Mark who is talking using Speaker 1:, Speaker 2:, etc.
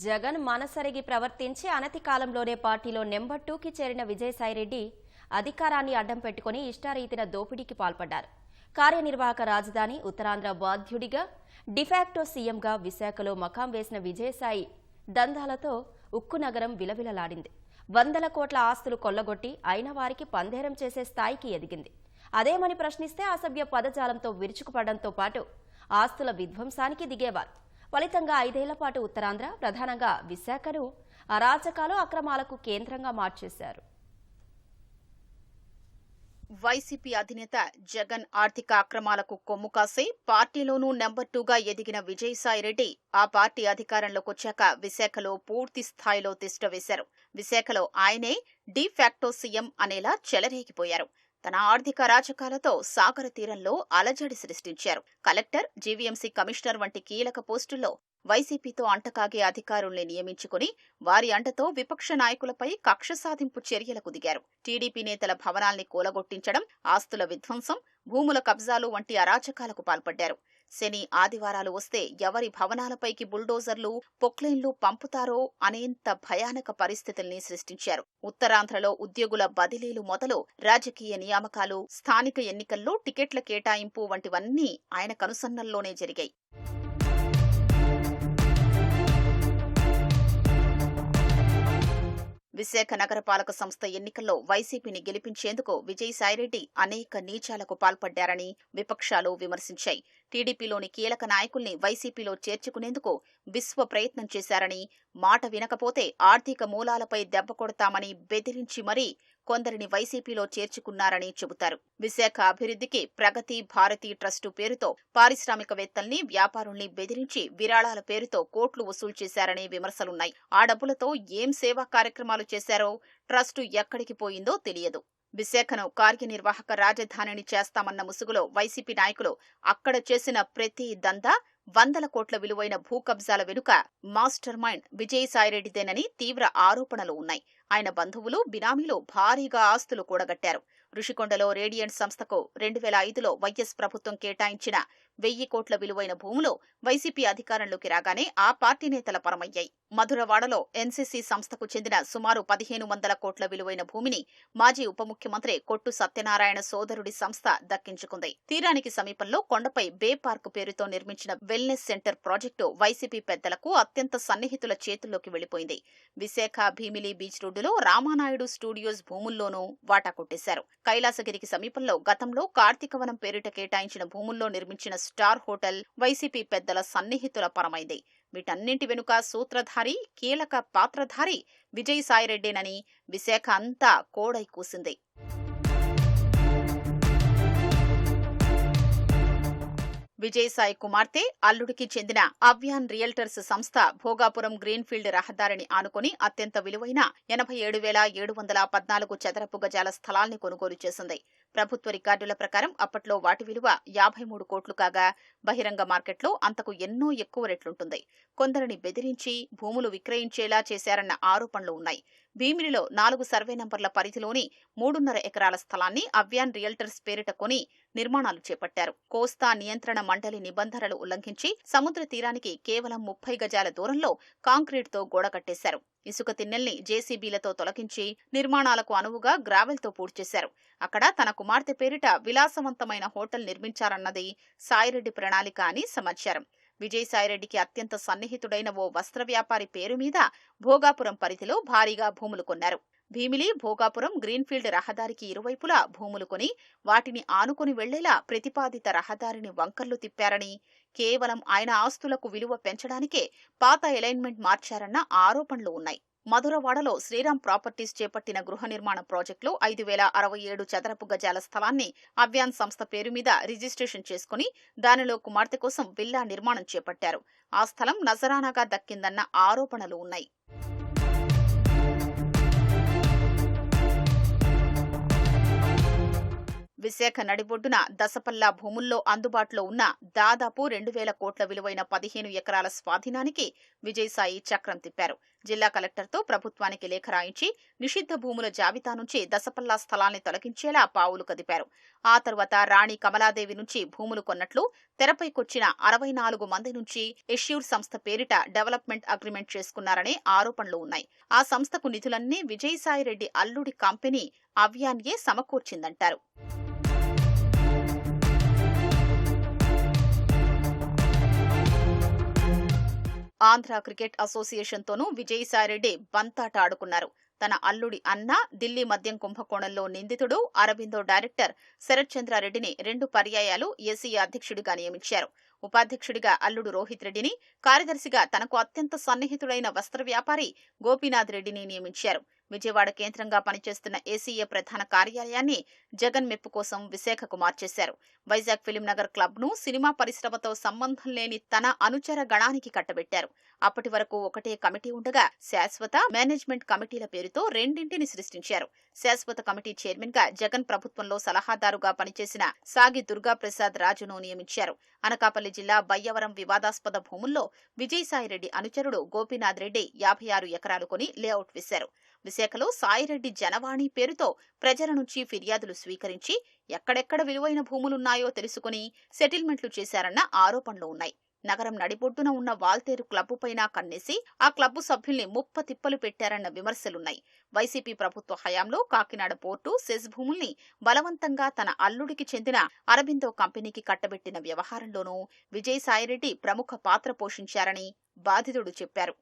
Speaker 1: జగన్ మనసరిగి ప్రవర్తించి అనతి కాలంలోనే పార్టీలో నెంబర్ టూకి చేరిన విజయసాయిరెడ్డి అధికారాన్ని అడ్డం పెట్టుకుని ఇష్టారీతిన దోపిడీకి పాల్పడ్డారు. కార్యనిర్వాహక రాజధాని ఉత్తరాంధ్ర బాధ్యుడిగా డిఫాక్టో సీఎంగా విశాఖలో మకాం వేసిన విజయసాయి దందాలతో ఉక్కు నగరం విలవిలలాడింది. వందల కోట్ల ఆస్తులు కొల్లగొట్టి అయిన వారికి పందేరం చేసే స్థాయికి ఎదిగింది. అదేమని ప్రశ్నిస్తే అసభ్య పదజాలంతో విరుచుకుపడడంతో పాటు ఆస్తుల విధ్వంసానికి దిగేవారు. ఫలితంగా ఐదేళ్ళ పాటు ఉత్తరాంధ్ర ప్రధానంగా విశాఖను అరాచకాలు అక్రమాలకు కేంద్రంగా మార్చేశారు.
Speaker 2: వైసీపీ అధినేత జగన్ ఆర్థిక అక్రమాలకు కొమ్ము కాసి పార్టీలోనూ నెంబర్ టూగా ఎదిగిన విజయసాయిరెడ్డి ఆ పార్టీ అధికారంలోకి వచ్చాక విశాఖలో పూర్తి స్థాయిలో తిష్టవేశారు విశాఖలో ఆయనే డి సీఎం అనేలా చెలరేగిపోయారు. తన ఆర్థిక రాజకాలతో సాగర తీరంలో అలజడి సృష్టించారు. కలెక్టర్ జీవీఎంసీ కమిషనర్ వంటి కీలక పోస్టుల్లో వైసీపీతో అంటకాగే అధికారుల్ని నియమించుకుని వారి అంటతో విపక్ష నాయకులపై కక్ష సాధింపు చర్యలకు దిగారు. టీడీపీ నేతల భవనాల్ని కూలగొట్టించడం ఆస్తుల విధ్వంసం భూముల కబ్జాలు వంటి అరాచకాలకు పాల్పడ్డారు. శని ఆదివారాలు వస్తే ఎవరి భవనాలపైకి బుల్డోజర్లు పొక్లైన్లు పంపుతారో అనేంత భయానక పరిస్థితుల్ని సృష్టించారు. ఉత్తరాంధ్రలో ఉద్యోగుల బదిలీలు మొదలు రాజకీయ నియామకాలు స్థానిక ఎన్నికల్లో టికెట్ల కేటాయింపు వంటివన్నీ ఆయన కనుసన్నల్లోనే జరిగాయి. విశాఖ నగరపాలక సంస్థ ఎన్నికల్లో వైసీపీని గెలిపించేందుకు విజయసాయిరెడ్డి అనేక నీచాలకు పాల్పడ్డారని విపక్షాలు విమర్శించాయి. టీడీపీలోని కీలక నాయకుల్ని వైసీపీలో చేర్చుకునేందుకు విశ్వ ప్రయత్నం చేశారని మాట వినకపోతే ఆర్థిక మూలాలపై దెబ్బ కొడతామని బెదిరించి మరీ కొందరిని వైసీపీలో చేర్చుకున్నారని చెబుతారు. విశాఖ అభివృద్ధికి ప్రగతి భారతి ట్రస్టు పేరుతో పారిశ్రామికవేత్తల్ని వ్యాపారుల్ని బెదిరించి విరాళాల పేరుతో కోట్లు వసూలు చేశారనే విమర్శలున్నాయి. ఆ డబ్బులతో ఏం సేవా కార్యక్రమాలు చేశారో ట్రస్టు ఎక్కడికి పోయిందో తెలియదు. విశాఖను కార్యనిర్వాహక రాజధానిని చేస్తామన్న ముసుగులో వైసీపీ నాయకులు అక్కడ చేసిన ప్రతి దందా వందల కోట్ల విలువైన భూ కబ్జాల వెనుక మాస్టర్ మైండ్ విజయసాయిరెడ్డిదేనని తీవ్ర ఆరోపణలు ఉన్నాయి. ఆయన బంధువులు బినామీలు భారీగా ఆస్తులు కూడగట్టారు. రుషికొండలో రేడియంట్ సంస్థకు రెండు వేల ఐదులో వైఎస్ ప్రభుత్వం కేటాయించిన వెయ్యి కోట్ల విలువైన భూములు వైసీపీ అధికారంలోకి రాగానే ఆ పార్టీ నేతల పరమయ్యాయి. మధురవాడలో ఎన్సీసీ సంస్థకు చెందిన సుమారు పదిహేను వందల కోట్ల విలువైన భూమిని మాజీ ఉప ముఖ్యమంత్రి కొట్టు సత్యనారాయణ సోదరుడి సంస్థ దక్కించుకుంది. తీరానికి సమీపంలో కొండపై బే పార్క్ పేరుతో నిర్మించిన వెల్నెస్ సెంటర్ ప్రాజెక్టు వైసీపీ పెద్దలకు అత్యంత సన్నిహితుల చేతుల్లోకి వెళ్ళిపోయింది విశాఖ భీమిలి బీచ్ రోడ్డులో రామానాయుడు స్టూడియోస్ భూముల్లోనూ వాటా కొట్టేశారు. కైలాసగిరికి సమీపంలో గతంలో కార్తీకవనం పేరిట కేటాయించిన భూముల్లో నిర్మించిన స్టార్ హోటల్ వైసీపీ పెద్దల సన్నిహితుల పరమైంది. వీటన్నింటి వెనుక సూత్రధారి కీలక పాత్రధారి విజయసాయిరెడ్డేనని విశాఖ అంతా కోడై కూసింది. విజయసాయి కుమార్తె అల్లుడికి చెందిన అవ్యాన్ రియల్టర్స్ సంస్థ భోగాపురం గ్రీన్ఫీల్డ్ రహదారిని ఆనుకుని అత్యంత విలువైన ఎనభై ఏడు వేల ఏడు వందల పద్నాలుగు చదరపు గజాల స్థలాల్ని కొనుగోలు చేసింది. ప్రభుత్వ రికార్డుల ప్రకారం అప్పట్లో వాటి విలువ యాభై మూడు కోట్లు కాగా బహిరంగ మార్కెట్లో అంతకు ఎన్నో ఎక్కువ రెట్లుంటుంది. కొందరిని బెదిరించి భూములు విక్రయించేలా చేశారన్న ఆరోపణలు ఉన్నాయి. భీమిలిలో నాలుగు సర్వే నంబర్ల పరిధిలోని మూడున్నర ఎకరాల స్థలాన్ని అవ్యాన్ రియల్టర్స్ పేరిట కొని నిర్మాణాలు చేపట్టారు. కోస్తా నియంత్రణ మండలి నిబంధనలు ఉల్లంఘించి సముద్ర తీరానికి కేవలం ముప్పై గజాల దూరంలో కాంక్రీట్తో గోడ కట్టేశారు. ఇసుక తిన్నెల్ని జేసీబీలతో తొలగించి నిర్మాణాలకు అనువుగా గ్రావెల్తో పూడ్చేశారు. అక్కడ తనకు కుమార్తె పేరిట విలాసవంతమైన హోటల్ నిర్మించారన్నది సాయిరెడ్డి ప్రణాళిక అని సమాచారం. విజయసాయిరెడ్డికి అత్యంత సన్నిహితుడైన ఓ వస్త్ర వ్యాపారి పేరు మీద భోగాపురం పరిధిలో భారీగా భూములు కొన్నారు. భీమిలి భోగాపురం గ్రీన్ఫీల్డ్ రహదారికి ఇరువైపులా భూములు కొని వాటిని ఆనుకుని వెళ్ళేలా ప్రతిపాదిత రహదారిని వంకర్లు తిప్పారని కేవలం ఆయన ఆస్తులకు విలువ పెంచడానికే పాత అలైన్మెంట్ మార్చారన్న ఆరోపణలు ఉన్నాయి. మధురవాడలో శ్రీరామ్ ప్రాపర్టీస్ చేపట్టిన గృహ నిర్మాణ ప్రాజెక్టులో ఐదు వేల అరవై ఏడు చదరపు గజాల స్థలాన్ని అవ్యాన్ సంస్థ పేరు మీద రిజిస్ట్రేషన్ చేసుకుని దానిలో కుమార్తె కోసం విల్లా నిర్మాణం చేపట్టారు. ఆ స్థలం నజరానాగా దక్కిందన్న ఆరోపణలు ఉన్నాయి. విశాఖ నడిబొడ్డున దసపల్లా భూముల్లో అందుబాటులో ఉన్న దాదాపు రెండు వేల కోట్ల విలువైన పదిహేను ఎకరాల స్వాధీనానికి విజయసాయి చక్రం తిప్పారు. జిల్లా కలెక్టర్తో ప్రభుత్వానికి లేఖ రాయించి నిషిద్ధ భూముల జాబితా నుంచి దశపల్లా స్థలాన్ని తొలగించేలా పావులు కదిపారు. ఆ తర్వాత రాణి కమలాదేవి నుంచి భూములు కొన్నట్లు తెరపైకొచ్చిన అరవై నాలుగు మంది నుంచి ఎష్యూర్ సంస్థ పేరిట డెవలప్మెంట్ అగ్రిమెంట్ చేసుకున్నారనే ఆరోపణలు ఉన్నాయి. ఆ సంస్థకు నిధులన్నీ విజయసాయిరెడ్డి అల్లుడి కంపెనీ అవ్యాన్యే సమకూర్చిందంటారు. ఆంధ్ర క్రికెట్ అసోసియేషన్తోనూ విజయసాయిరెడ్డి బంతాట ఆడుకున్నారు. తన అల్లుడి అన్న ఢిల్లీ మద్యం కుంభకోణంలో నిందితుడు అరబిందో డైరెక్టర్ శరత్ చంద్రారెడ్డిని రెండు పర్యాయాలు ఎస్సీ అధ్యక్షుడిగా నియమించారు. ఉపాధ్యక్షుడిగా అల్లుడు రోహిత్ రెడ్డిని కార్యదర్శిగా తనకు అత్యంత సన్నిహితుడైన వస్త్ర వ్యాపారి గోపీనాథ్ రెడ్డిని నియమించారు. విజయవాడ కేంద్రంగా పనిచేస్తున్న ఏసీఏ ప్రధాన కార్యాలయాన్ని జగన్ మెప్పు కోసం విశాఖకు మార్చేశారు. వైజాగ్ ఫిలిం నగర్ క్లబ్ను సినిమా పరిశ్రమతో సంబంధం లేని తన అనుచర గణానికి కట్టబెట్టారు. అప్పటి వరకు ఒకటే కమిటీ ఉండగా శాశ్వత మేనేజ్మెంట్ కమిటీల పేరుతో రెండింటిని సృష్టించారు. శాశ్వత కమిటీ చైర్మన్గా జగన్ ప్రభుత్వంలో సలహాదారుగా పనిచేసిన సాగి దుర్గా ప్రసాద్ రాజును నియమించారు. అనకాపల్లి జిల్లా బయ్యవరం వివాదాస్పద భూముల్లో విజయసాయిరెడ్డి అనుచరుడు గోపీనాథ్ రెడ్డి యాభై ఆరు ఎకరాలు కొని లేఅవుట్ వేశారు. విశాఖలో సాయిరెడ్డి జనవాణి పేరుతో ప్రజల నుంచి ఫిర్యాదులు స్వీకరించి ఎక్కడెక్కడ విలువైన భూములున్నాయో తెలుసుకుని సెటిల్మెంట్లు చేశారన్న ఆరోపణలు ఉన్నాయి. నగరం నడిబొడ్డున ఉన్న వాల్తేరు క్లబ్బు పైన కన్నేసి ఆ క్లబ్బు సభ్యుల్ని ముప్ప తిప్పలు పెట్టారన్న విమర్శలున్నాయి. వైసీపీ ప్రభుత్వ హయాంలో కాకినాడ పోర్టు సెజ్ భూముల్ని బలవంతంగా తన అల్లుడికి చెందిన అరబిందో కంపెనీకి కట్టబెట్టిన వ్యవహారంలోనూ విజయసాయిరెడ్డి ప్రముఖ పాత్ర పోషించారని బాధితుడు చెప్పారు.